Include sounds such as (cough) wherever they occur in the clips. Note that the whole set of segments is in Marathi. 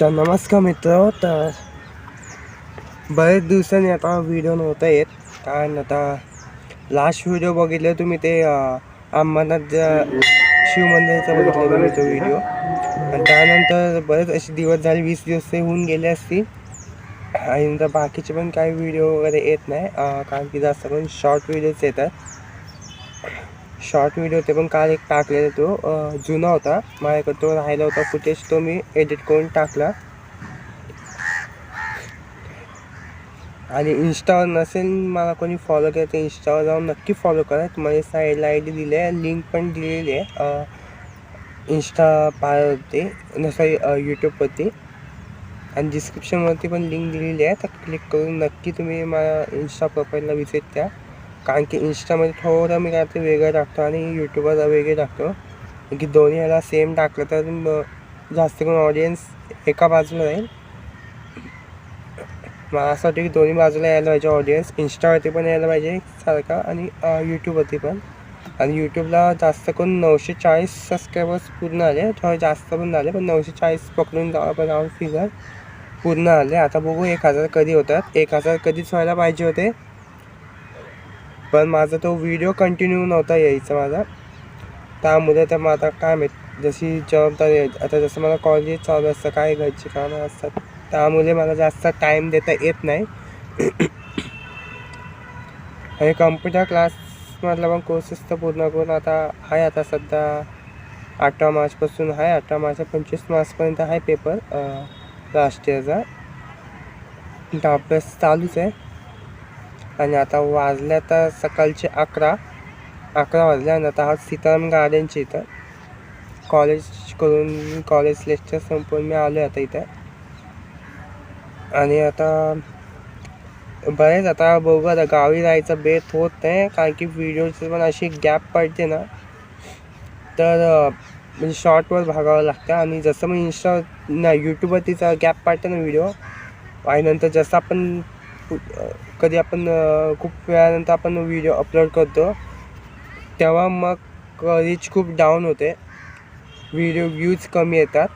तर नमस्कार मित्र तर बरेच दिवसांनी आता व्हिडिओ नव्हता येत. कारण आता लास्ट व्हिडिओ बघितले तुम्ही ते अं, अंबरनाथ शिवमंदिराचा बघितलं तुम्ही तो व्हिडिओ आणि त्यानंतर बरेच असे दिवस झाले वीस दिवस ते होऊन गेले असतील. आणि नंतर बाकीचे पण काही व्हिडिओ वगैरे येत नाही कारण की जास्त करून शॉर्ट व्हिडिओज येतात. शॉर्ट व्हिडिओ ते पण काल एक टाकलेला तो जुना होता. माझ्याकडे तो राहिला होता फुटेज तो मी एडिट करून टाकला. आणि इंस्टावर नसेल मला कोणी फॉलो केलं तर इंस्टावर जाऊन नक्की फॉलो करा. तुम्हाला साईडला आय डी दिली आहे. लिंक पण दिलेली आहे इंस्टा पावरती नसं यूट्यूबवरती आणि डिस्क्रिप्शनवरती पण लिंक दिलेली आहे. तर क्लिक करून नक्की तुम्ही माझ्या इंस्टा प्रोफाईलला विजिट द्या कारण की इंस्टामध्ये थोडं मी काहीतरी वेगळं टाकतो आणि यूट्यूबवर वेगळे टाकतो. की दोन्ही ह्याला सेम टाकलं तर जास्त करून ऑडियन्स एका बाजूला राहील. मला असं वाटतं की दोन्ही बाजूला यायला पाहिजे ऑडियन्स इंस्टावरती पण यायला पाहिजे सारखा आणि यूट्यूबवरती पण. आणि यूट्यूबला जास्त करून नऊशे चाळीस सबस्क्रायबर्स पूर्ण आले. थोडे जास्त पण झाले पण नऊशे चाळीस पकडून आपण पण राऊंड फिगर पूर्ण आले. आता बघू एक हजार कधी होतात. एक हजार कधीच व्हायला पाहिजे होते. पण माझा तो व्हिडिओ कंटिन्यू नव्हता यायचा माझा. त्यामुळे तर मग आता काय माहीत जशी जबाबदारी आता जसं मला कॉलेज चालू असतं काय घरची कामं असतात त्यामुळे मला जास्त टाईम देता येत नाही. (coughs) आणि कम्प्युटर क्लासमधला पण कोर्सेस तर पूर्ण करून आता आहे आता सध्या अठरा मार्चपासून आहे अठरा मार्च पंचवीस मार्चपर्यंत आहे पेपर लास्ट इयरचा तर अभ्यास चालूच आहे. आणि आता वाजल्या तर सकाळचे अकरा अकरा वाजले आणि आता आज सीताराम गार्डनच्या इथं. कॉलेज करून कॉलेज लेक्चर संपवून मी आलो आहे आता इथं. आणि आता बरेच आता बघू आता गावी जायचं बेत होत नाही कारण की व्हिडिओची पण अशी गॅप पडते ना. तर म्हणजे शॉर्टवर भागावं लागतं आणि जसं मग इंस्टा ना यूट्यूबवर तिचा गॅप पडतं ना व्हिडिओ आणि नंतर जसं आपण कधी आपण खूप वेळानंतर आपण व्हिडिओ अपलोड करतो तेव्हा मग रीच खूप डाऊन होते. व्हिडिओ व्ह्यूज कमी येतात.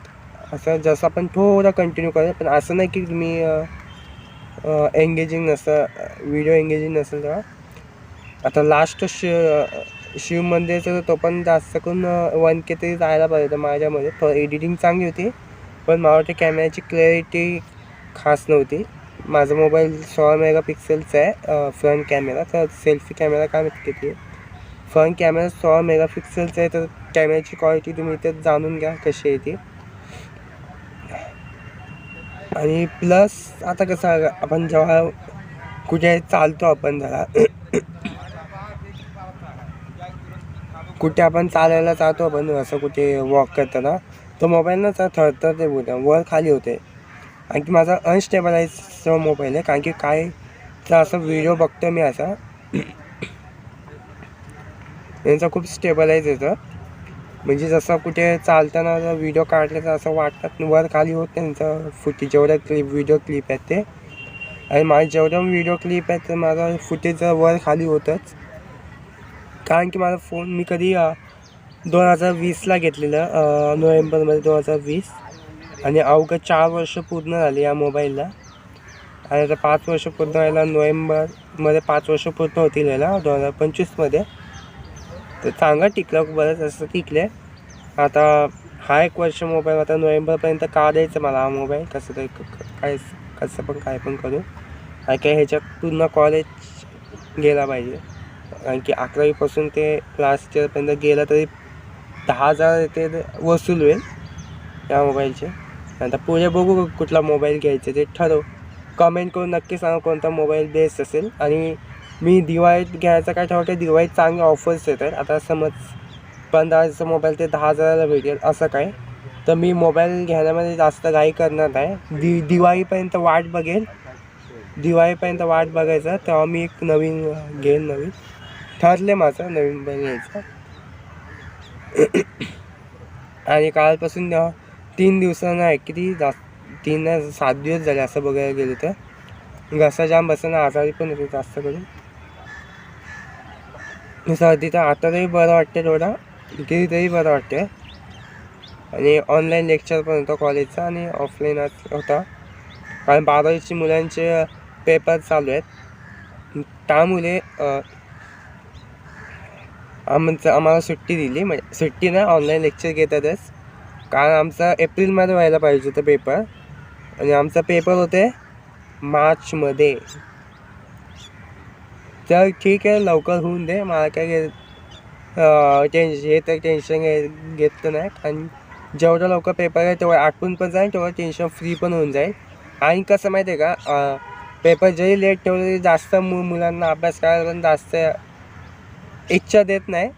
असं जसं आपण थोडं कंटिन्यू करेल पण असं नाही की तुम्ही एंगेजिंग नसतं व्हिडिओ एंगेजिंग नसेल तेव्हा. आता लास्ट शिव शिव मंदिरचं तो पण जास्त करून वन के तरी जायला पाहिजे माझ्यामध्ये. थोडं एडिटिंग चांगली होती पण मला वाटतं कॅमेऱ्याची क्लॅरिटी खास नव्हती. माझा मोबाईल सोळा मेगापिक्सेलचा आहे फ्रंट कॅमेरा तर सेल्फी कॅमेरा काय माहिती किती आहे फ्रंट कॅमेरा सोळा मेगापिक्सेलचा आहे तर कॅमेऱ्याची क्वालिटी तुम्ही इथे जाणून घ्या कशी आहे ती. आणि प्लस आता कसं आपण जेव्हा कुठे चालतो आपण जरा कुठे आपण चालायला जातो आपण असं कुठे वॉक करताना तो मोबाईल ना जरा थरथरते बोलतो वर खाली होते. आणखी की माझा अनस्टेबलाइज मोबाईल आहे. कारण की काय तर असं व्हिडिओ बघतो मी असा यांचा खूप स्टेबलाइज येतं म्हणजे जसं कुठे चालताना व्हिडिओ काढले तर असं वाटतात वर खाली होत त्यांचं फुटेज जेवढ्या क्लिप व्हिडिओ क्लिप आहेत ते. आणि माझे जेवढं व्हिडिओ क्लिप आहेत तर माझं फुटेज वर खाली होतंच. कारण की माझा फोन मी कधी दोन हजार वीसला घेतलेलं नोव्हेंबरमध्ये दोन हजार वीस. आणि अवघं चार वर्ष पूर्ण झाली या मोबाईलला आणि आता पाच वर्ष पूर्ण व्हायला नोव्हेंबरमध्ये पाच वर्ष पूर्ण होतील याला दोन हजार पंचवीसमध्ये तर चांगलं टिकलं बरंच असं टिकले आता हा एक वर्ष मोबाईल आता नोव्हेंबरपर्यंत का द्यायचं मला हा मोबाईल कसं तरी क- काय कसं पण काय पण करू. आणि काय ह्याच्यात पूर्ण कॉलेज गेला पाहिजे. कारण की अकरावीपासून ते लास्ट इयरपर्यंत गेलं तरी दहा हजार ते वसूल होईल या मोबाईलचे आता पुढे बघू कुठला मोबाईल घ्यायचा ते ठरव. कमेंट करून नक्की सांगा कोणता मोबाईल बेस्ट असेल. आणि मी दिवाळीत घ्यायचं काय ठरवते दिवाळीत चांगले ऑफर्स येतात. आता समज पंधरा हजारचा मोबाईल ते दहा हजाराला भेटेल असं काय. तर मी मोबाईल घेण्यामध्ये जास्त घाई करणार नाही. दि दिवाळीपर्यंत वाट बघेल. दिवाळीपर्यंत वाट बघायचं. तेव्हा मी एक नवीन घेईन नवीन. ठरले माझं नवीन मोबाईल घ्यायचं. (coughs) आणि कालपासून तीन दिवसानं आहे किती जास्त तीन सात दिवस झाले असं बघायला गेलं तर. घसा जाम बसणं आजारी पण होते जास्त करून. सर्दी तर आता तरी बरं वाटते थोडा. किती तरी बरं वाटते आणि ऑनलाईन लेक्चर पण होतं कॉलेजचा आणि ऑफलाईन होता. कारण बारावीची मुलांचे पेपर चालू आहेत. त्यामुळे आमचं आम्हाला सुट्टी दिली. म्हणजे सुट्टी ना ऑनलाईन लेक्चर घेतातच. कारण आमचा एप्रिलमध्ये व्हायला पाहिजे होतं पेपर आणि आमचा पेपर होते मार्चमध्ये. तर ठीक आहे लवकर होऊन दे. मला काय टेन्शन हे तर टेन्शन घे घेतलं नाही. आणि जेवढं लवकर पेपर आहे तेवढं आठवून पण जाईल तेवढं टेन्शन फ्री पण होऊन जाईल. आणि कसं माहिती आहे का पेपर जरी लेट ठेवलं तरी जास्त मु मुलांना अभ्यास करायला पण जास्त इच्छा देत नाही.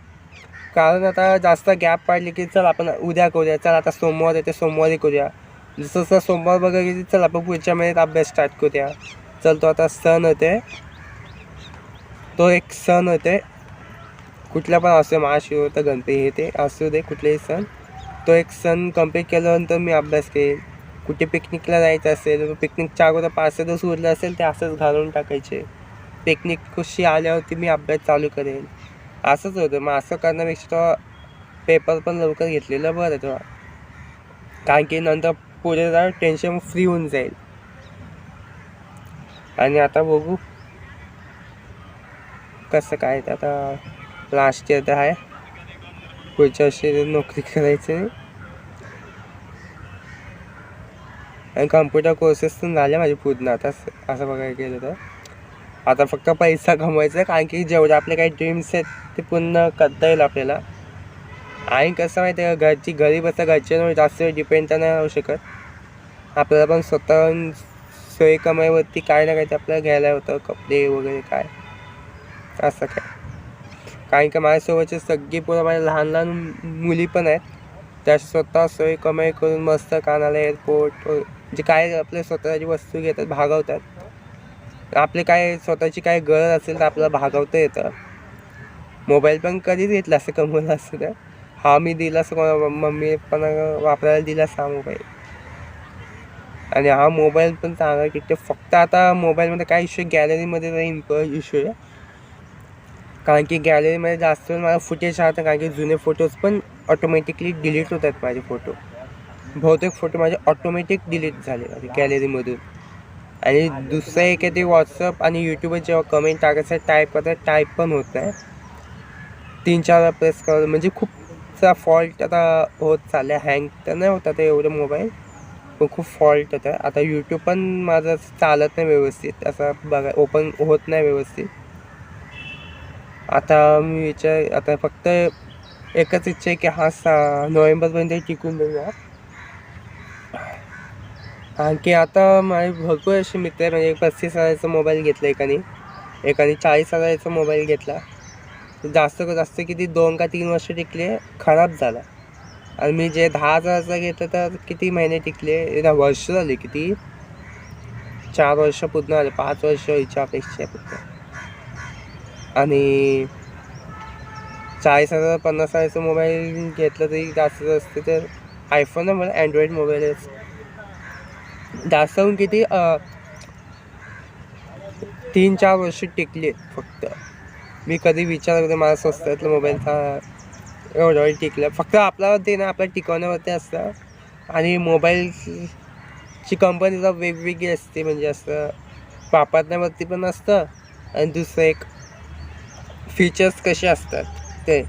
कारण आता जास्त गॅप पाडली की चल आपण उद्या करूया. चल आता सोमवार येते सोमवारी करूया. जसं जसं सोमवार बघा की चल आपण पुढच्या महिन्यात अभ्यास स्टार्ट करूया. चल तो आता सण होते. तो एक सण होते. कुठला पण असू दे तर गणपती हे ते असू दे कुठलेही सण. तो एक सण कंप्लीट केल्यानंतर मी अभ्यास करेल कुठे पिकनिकला जायचं असेल पिकनिकच्या अगोदर पाच दिवस उरले असेल ते असंच घालून टाकायचे. पिकनिक कशी आल्यावरती मी अभ्यास चालू करेल असंच होतं. मग असं करण्यापेक्षा पेपर पण लवकर घेतलेलं बरं तेव्हा. कारण की नंतर पुढे जरा टेन्शन फ्री होऊन जाईल. आणि आता बघू. कसं काय तर आता लास्ट इयर तर आहे. पुढच्या वर्षी नोकरी करायची आणि कम्प्युटर कोर्सेस पण झाले माझे पूर्ण. आता असं बघायला गेलं तर. आता फक्त पैसा कमवायचा आहे. कारण की जेवढे आपले काही ड्रीम्स आहेत ते पूर्ण करता येईल आपल्याला. आणि कसं माहिती आहे का घरची गरीब असं घरच्यांवर जास्त डिपेंड तर नाही राहू शकत. आपल्याला पण स्वतः सोयी कमाईवरती काय ना काय ते आपल्याला घ्यायला होतं कपडे वगैरे काय. असं काय. कारण की माझ्यासोबतचे सगळी पोरं माझ्या लहान लहान मुली पण आहेत. त्या स्वतः सोय कमाई करून मस्त कानाला एअरपोर्ट जे काय आपल्या स्वतःची वस्तू घेतात भागवतात. आपले काय स्वतःची काय गरज असेल तर आपल्याला भागवता येतं. मोबाईल पण कधीच घेतला असं कमवलं असतं तर. हा मी दिला असं कोणा मम्मी पण वापरायला दिला हा मोबाईल. आणि हा मोबाईल पण चांगला टिकते फक्त आता मोबाईलमध्ये काय इश्यू गॅलरीमध्ये नाही इश्यू आहे. कारण की गॅलरीमध्ये जास्त मला फुटेज राहतं कारण की जुने फोटोज पण ऑटोमॅटिकली डिलीट होत आहेत माझे फोटो बहुतेक फोटो माझे ऑटोमॅटिक डिलीट झाले माझे गॅलरीमधून आणि दुसरं एक आहे ते व्हॉट्सअप आणि यूट्यूबवर जेव्हा कमेंट टाकायचं टाईप करतात टाईप पण होत नाही. तीन चार प्रेस कर म्हणजे खूपचा फॉल्ट आता होत चालला हँग तर नाही होता ते एवढं मोबाईल पण खूप फॉल्ट होतं. आता यूट्यूब पण माझं चालत नाही व्यवस्थित. असं बघा ओपन होत नाही व्यवस्थित. आता मी विचार आता फक्त एकच इच्छा आहे की हा सा नोव्हेंबरपर्यंत टिकून देऊया आणखी आता माझे भरपूर असे मित्र आहे म्हणजे पस्तीस हजाराचा मोबाईल घेतला एकाने. एकाने चाळीस हजाराचा मोबाईल घेतला. जास्त जास्त किती दोन का तीन वर्ष टिकले खराब झाला. आणि मी जे दहा हजाराचा घेतलं तर किती महिने टिकले? वर्ष झाले किती? चार वर्ष पूर्ण आले पाच वर्ष याच्या अपेक्षा आहे फक्त आणि चाळीस हजार पन्नास हजारचं मोबाईल घेतलं तरी जास्त जास्त तर आयफोन आहे मला अँड्रॉइड मोबाईलच जास्त होऊन किती? तीन चार वर्ष टिकले फक्त. मी कधी विचार करते मला स्वस्तातला मोबाईलचा एवढं टिकलं. फक्त फक्त आपल्यावरती ना आपल्या टिकवण्यावरती असतं. आणि मोबाईलची कंपनी तर वेगवेगळी असते म्हणजे असं वापरण्यावरती पण असतं आणि दुसरं एक फीचर्स कसे असतात ते.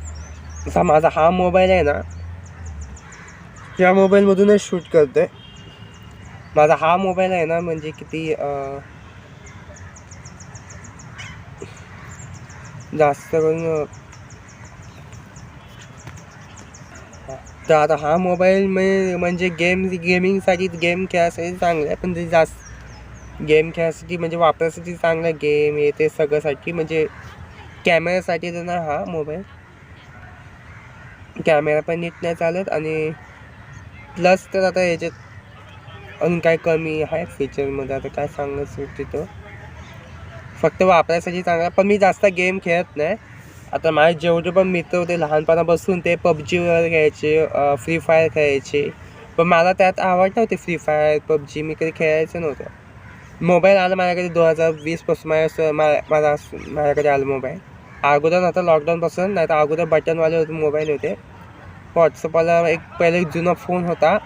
जसा माझा हा मोबाईल आहे ना या मोबाईलमधूनच शूट करतोय. माझा हा मोबाईल आहे ना म्हणजे किती जास्त करून तर आता हा मोबाईल म्हणजे म्हणजे गेम गेमिंगसाठी गेम खेळासाठी चांगला आहे पण ते जास्त गेम खेळासाठी म्हणजे वापरासाठी चांगला गेम हे ते सगळ्यासाठी म्हणजे कॅमेऱ्यासाठी तर ना हा मोबाईल कॅमेरा पण नीट नाही चालत आणि प्लस तर आता ह्याच्यात अजून काय कमी आहे फीचरमध्ये आता काय सांगत तिथं. फक्त वापरायसाठी चांगला पण मी जास्त गेम खेळत नाही. आता माझे जेवढे पण मित्र होते लहानपणापासून ते पबजी वगैरे खेळायचे फ्री फायर खेळायचे. पण मला त्यात आवड नव्हती फ्री फायर पबजी. मी कधी खेळायचं नव्हतं. मोबाईल आला माझ्याकडे दोन हजार वीसपासून. माझ्या मला माझा माझ्याकडे आला मोबाईल अगोदर आता लॉकडाऊनपासून नाही तर अगोदर बटनवाले होते मोबाईल होते. व्हॉट्सअपला एक पहिले एक जुना फोन होता.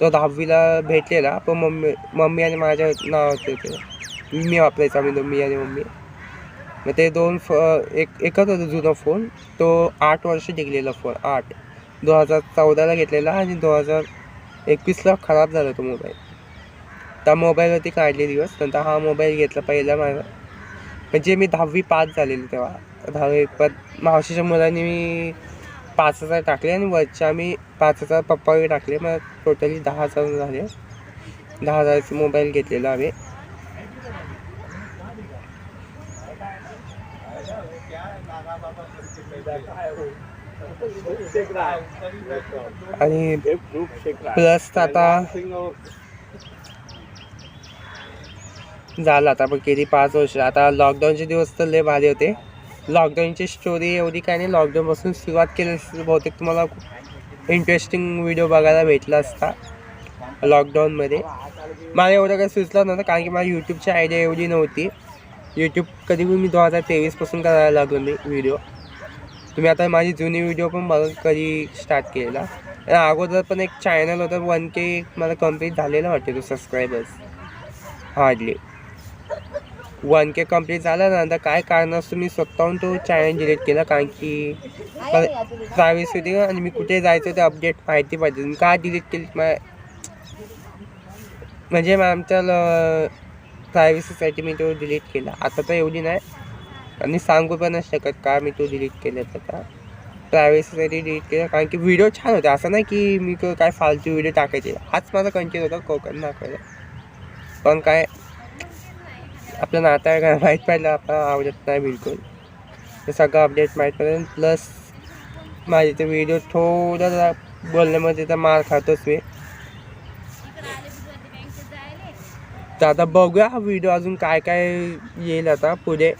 तो दहावीला भेटलेला. पण मम्मी मम्मी आणि माझ्या नाव ते मी वापरायचा मी मी आणि मम्मी. मग ते दोन फ एक एकच होता जुना फोन. तो आठ वर्ष टिकलेला फोन आठ. दोन हजार चौदाला घेतलेला आणि दोन हजार एकवीसला खराब झाला तो मोबाईल. त्या मोबाईलवरती काढले दिवस नंतर हा मोबाईल घेतला पहिला माझा. म्हणजे मी दहावी पास झालेली तेव्हा. दहावी पण मावशीच्या मुलांनी मी पाच हजार टाकले आणि वरच्या मी पाच हजार पप्पाकडे टाकले. मग टोटली दहा हजार झाले. दहा हजाराचा मोबाईल घेतलेला आम्ही. आणि प्लस आता झालं आता पण किती पाच वर्ष. आता लॉकडाऊनचे दिवस तर लय भारी होते. लॉकडाऊनची स्टोरी एवढी काय नाही. लॉकडाऊनपासून सुरुवात केली बहुतेक तुम्हाला खूप इंटरेस्टिंग व्हिडिओ बघायला भेटला असता लॉकडाऊनमध्ये मला एवढं काही सुचलं नव्हतं कारण की मला यूट्यूबची आयडिया एवढी नव्हती. यूट्यूब कधी पण मी दोन हजार तेवीसपासून करायला लागलो मी व्हिडिओ तुम्ही आता माझी जुनी व्हिडिओ पण बघा कधी स्टार्ट केलेला. अगोदर पण एक चॅनल होतं वन के मला कंप्लीट झालेलं वाटते तो subscribers hardly one K complete झाल्यानंतर काय कारण असतं मी स्वतःहून तो चॅनल डिलीट केला कारण की प्रायव्हेसी होती आणि मी कुठे जायचं ते अपडेट माहिती पाहिजे. मी का डिलीट केली? मा म्हणजे मग आमच्या प्रायव्हसीसाठी मी तो डिलीट केला. आता तर एवढी नाही. आणि सांगू पण नाही शकत का मी तो डिलीट केला आता प्रायव्हसीसाठी डिलीट केला कारण की व्हिडिओ छान होता. असं नाही की मी काय फालतू व्हिडिओ टाकायचे. हाच माझा कंटेंट होता कोकण दाखवायला पण काय आपलं नातं काय (laughs) माहीत पडलं आपल्याला आवडत नाही बिलकुल. ते सगळं अपडेट माहीत पडेल. प्लस माझे ते व्हिडिओ थोडं जरा बोलण्यामध्ये तर मार खातोच मी. तर आता बघूया हा व्हिडिओ अजून काय काय येईल आता पुढे.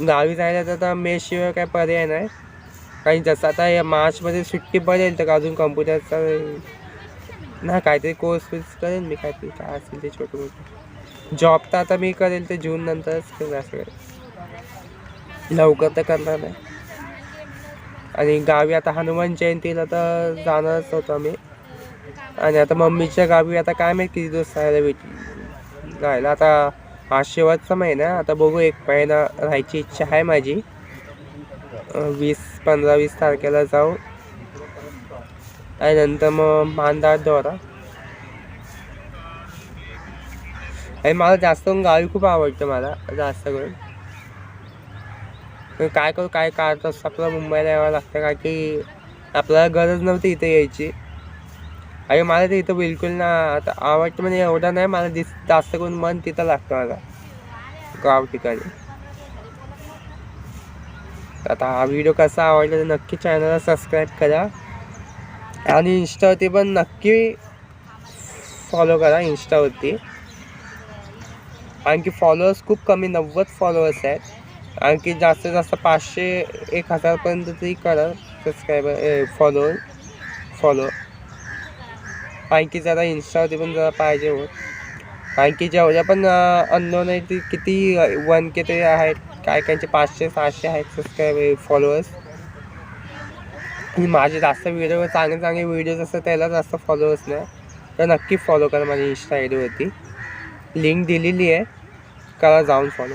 गावी जायला तर आता मेशिवाय काय पर्याय नाही. कारण जसं आता या मार्चमध्ये सुट्टी पडेल तर अजून कम्प्युटरचा नाही काहीतरी कोर्स बिर्स करेन मी काहीतरी काय असेल ते छोटे मोठे. जॉब तर आता मी करेल ते जून नंतरच करेल असं लवकर तर करणार नाही. आणि गावी आता हनुमान जयंतीला तर जाणारच होतो आम्ही. आणि आता मम्मीच्या गावी आता काय माहिती किती दिवस राहायला भेट. राहायला आता हा शेवटचा महिना. आता बघू एक महिना राहायची इच्छा आहे माझी. वीस पंधरा वीस तारखेला जाऊ. आणि नंतर मग मानदार दौरा. आणि मला जास्त करून गावी खूप आवडतं मला जास्त करून. काय करू काय काढत असतं आपल्याला मुंबईला यावं लागतं का की आपल्याला गरज नव्हती इथे यायची. आणि मला तिथं इथं बिलकुल ना आता आवडतं म्हणजे एवढं नाही मला दिस जास्त करून मन तिथं लागतं मला गाव ठिकाणी. आता हा व्हिडिओ कसा आवडला तर नक्की चॅनलला सबस्क्राईब करा. आणि इंस्टावरती पण नक्की फॉलो करा इंस्टावरती आणखी फॉलोअर्स खूप कमी नव्वद फॉलोअर्स आहेत. आणखी जास्तीत जास्त पाचशे एक हजारपर्यंत तरी करा सबस्क्रायबर फॉलो फॉलो आणखी जरा इंस्टावरती पण जरा पाहिजे होत कारण की जेवढ्या पण अननोन आहे ती किती वन के ते आहेत काय कायचे पाचशे सहाशे आहेत सबस्क्राईब फॉलोअर्स आणि माझे जास्त व्हिडिओ चांगले चांगले व्हिडिओज असतात त्याला जास्त फॉलोअर्स नाही. तर नक्की फॉलो करा माझी इंस्टा आय डीवरती लिंक दिलेली आहे. करा जाऊन फॉलो